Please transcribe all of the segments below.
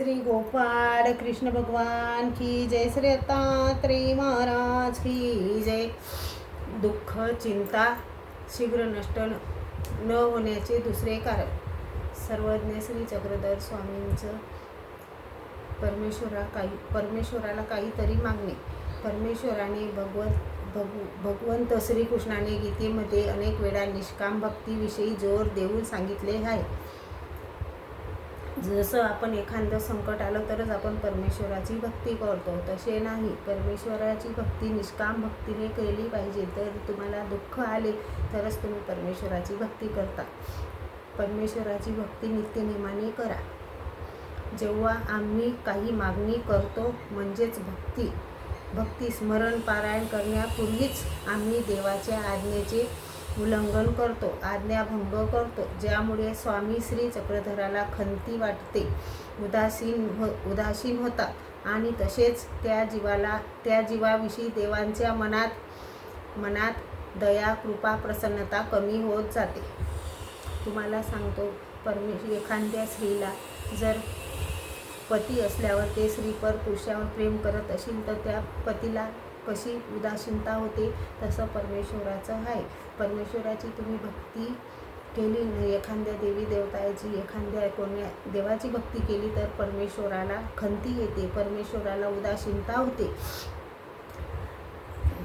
श्री गोपाळ कृष्ण भगवान की जय श्री दत्तात्रय महाराज की जय. दुःख चिंता शीघ्र नष्ट न न होण्याचे दुसरे कारण. सर्वज्ञ श्री चक्रधर स्वामींचं परमेश्वरा काही परमेश्वराला काहीतरी मागणे. परमेश्वराने भगवत भगव भगवंत श्रीकृष्णाने गीतेमध्ये अनेक वेळा निष्काम भक्तीविषयी जोर देऊन सांगितले आहे. जसं आपण एखादं संकट आलं तरच आपण परमेश्वराची भक्ती करतो. तसे नाही. परमेश्वराची भक्ती निष्काम भक्तीने केली पाहिजे. तर तुम्हाला दुःख आले तरच तुम्ही परमेश्वराची भक्ती करता. परमेश्वराची भक्ती नित्यनेमाने करा. जेव्हा आम्ही काही मागणी करतो म्हणजेच भक्ती भक्ती स्मरण पारायण करण्यापूर्वीच आम्ही देवाच्या आज्ञेचे उल्लंघन करतो आज्ञाभंग करतो. ज्यामुळे स्वामी श्री चक्रधराला खंती वाटते. उदासीन हो उदासीन होतात. आणि तसेच त्या जीवाला त्या जीवाविषयी देवांच्या मनात मनात दया कृपा प्रसन्नता कमी होत जाते. तुम्हाला सांगतो परमेश एखाद्या स्त्रीला जर पती असल्यावर ते स्त्री पर पुरुषावर प्रेम करत असेल तर त्या पतीला कशी उदासीनता होते तसं परमेश्वराचं आहे. परमेश्वराची तुम्ही भक्ती केली नाही एखाद्या देवी देवताची एखाद्या कोण्या देवाची भक्ती केली तर परमेश्वराला खंती येते परमेश्वराला उदासीनता होते.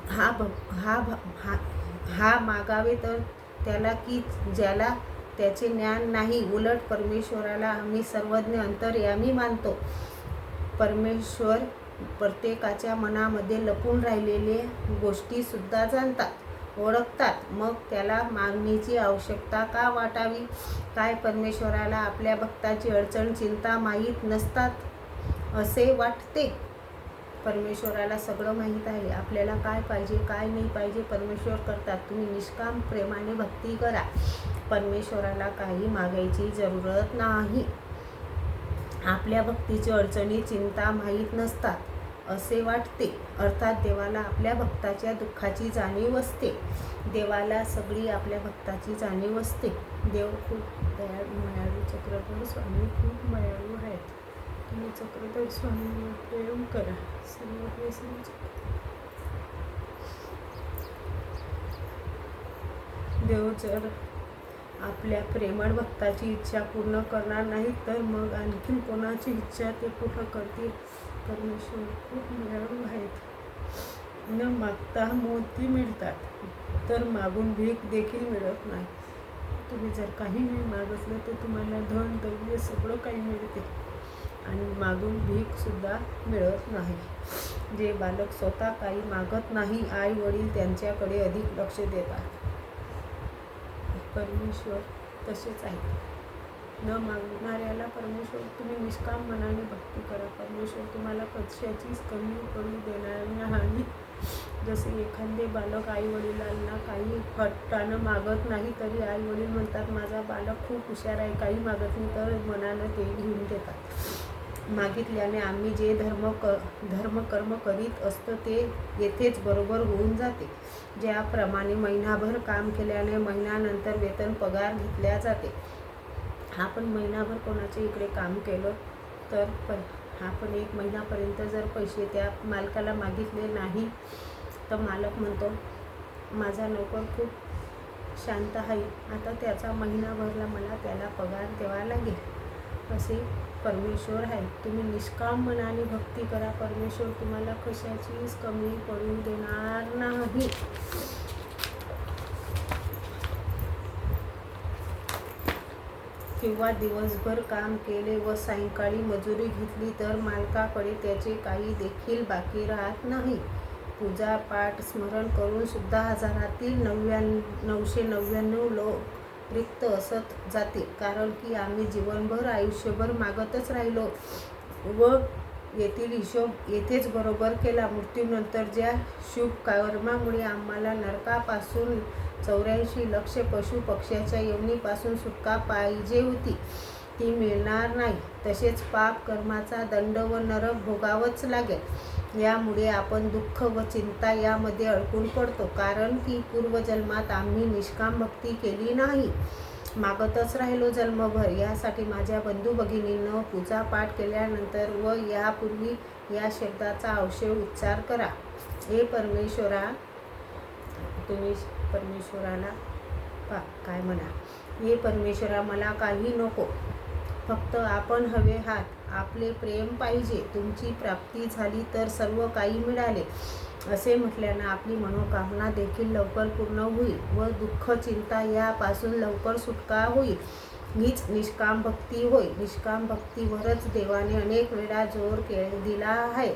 हा भ हा भ हा हा मागावे तर त्याला की ज्याला त्याचे ज्ञान नाही उलट परमेश्वराला आम्ही सर्वज्ञ अंतर्यामी मानतो. परमेश्वर प्रत्येकाच्या मनामध्ये लपून राहिलेले गोष्टीसुद्धा जाणतात ओळखतात. मग त्याला मागणीची आवश्यकता का वाटावी? काय परमेश्वराला आपल्या भक्ताची अडचण चिंता माहीत नसतात असे वाटते? परमेश्वराला सगळं माहीत आहे. आपल्याला काय पाहिजे काय नाही पाहिजे परमेश्वर करतात. तुम्ही निष्काम प्रेमाने भक्ती करा. परमेश्वराला काही मागायची जरूरत नाही. आपल्या भक्तीची अडचणी चिंता माहीत नसतात असे वाटते. अर्थात देवाला आपल्या भक्ताच्या दुःखाची जाणीव असते. देवाला सगळी आपल्या भक्ताची जाणीव असते. देव खूप दयाळू मयाळू चक्रधर स्वामी खूप मयाळू आहेत. तुम्ही चक्रधर स्वामींवर प्रेम करा. सर्व देव जर आपल्या प्रेमळ भक्ताची इच्छा पूर्ण करणार नाही तर मग आणखीन कोणाची इच्छा ते पूर्ण करतील? परमेश्वर खूप मिळाळू आहेत. न मागता मोती मिळतात तर मागून भीक देखील मिळत नाही. तुम्ही जर काही नाही मागितलं तर तुम्हाला धन द्रव्य सगळं काही मिळते. आणि मागून भीकसुद्धा मिळत नाही. जे बालक स्वतः काही मागत नाही आई वडील त्यांच्याकडे अधिक लक्ष देतात. परमेश्वर तसेच आहे. न मागणाऱ्याला परमेश्वर तुम्ही निष्काम मनाने भक्ती करा. परमेश्वर तुम्हाला कशाचीच कमी पडू देणार नाही. जसे एखादे बालक आई वडिलांना काही हट्टानं मागत नाही तरी आई वडील म्हणतात माझा बालक खूप हुशार आहे काही मागत नाही तर मनानं ते घेऊन देतात. मागितल्याने आम्ही जे धर्म क धर्म कर्म करीत असतो ते येथेच बरोबर होऊन जाते. ज्याप्रमाणे महिनाभर काम केल्याने महिन्यानंतर वेतन पगार घेतल्या जाते. आपण महिनाभर कोणाच्या इकडे काम केलं तर पण आपण एक महिन्यापर्यंत जर पैसे त्या मालकाला मागितले नाही तर मालक म्हणतो माझा नोकर खूप शांत आहे आता त्याचा महिनाभरला मला त्याला पगार द्यावा लागेल असे परमेश्वर आहे. तुम्ही निष्काम मनाने भक्ती करा. परमेश्वर तुम्हाला कशाचीच कमी पडू देणार नाही. किंवा दिवसभर काम केले व सायंकाळी मजुरी घेतली तर मालकाकडे त्याचे काही देखील बाकी राहत नाही. पूजा पाठ स्मरण करून सुद्धा हजारातील नव्याण्णव नऊशे नव्याण्णव लोक रिक्त असत जाते. कारण की आम्ही जीवनभर आयुष्यभर मागतच राहिलो व येथील हिशोब येथेच बरोबर केला. मृत्यूनंतर ज्या शुभ कर्मामुळे आम्हाला नरकापासून चौऱ्याऐंशी लक्ष पशु पक्ष्याच्या योनीपासून सुटका पाहिजे होती. ती मिळणार नाही. तसेच पाप कर्माचा दंड व नरक भोगावंच लागेल. यामुळे आपण दुःख व चिंता यामध्ये अडकून पडतो. कारण की पूर्वजन्मात आम्ही निष्काम भक्ती केली नाही. मागतच राहिलो जन्मभर. यासाठी माझ्या बंधू भगिनींनो पूजा पाठ केल्यानंतर व यापूर्वी या शब्दाचा अवशेष उच्चार करा. हे परमेश्वरा तुम्ही परमेश्वराला पा काय म्हणा? हे परमेश्वरा मला काही नको. फक्त आपण हवे हात आपले प्रेम पाहिजे. तुमची प्राप्ती झाली तर सर्व काही मिळाले. असे म्हटल्यानं आपली मनोकामना देखील लवकर पूर्ण होईल व दुःख चिंता यापासून लवकर सुटका होईल. हीच निष्काम भक्ती होय. निष्काम भक्तीवरच देवाने अनेक वेळा जोर के दिला आहे.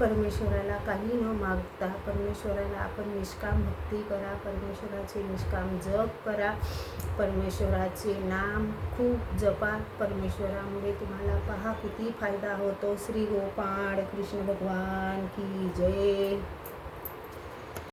परमेश्वराला काही न मागता परमेश्वराला आपण निष्काम भक्ती करा परमेश्वराचे निष्काम जप करा परमेश्वराचे नाम खूप जपा. परमेश्वरामुळे तुम्हाला पहा किती फायदा होतो. श्री गोपाळ कृष्ण भगवान की जय.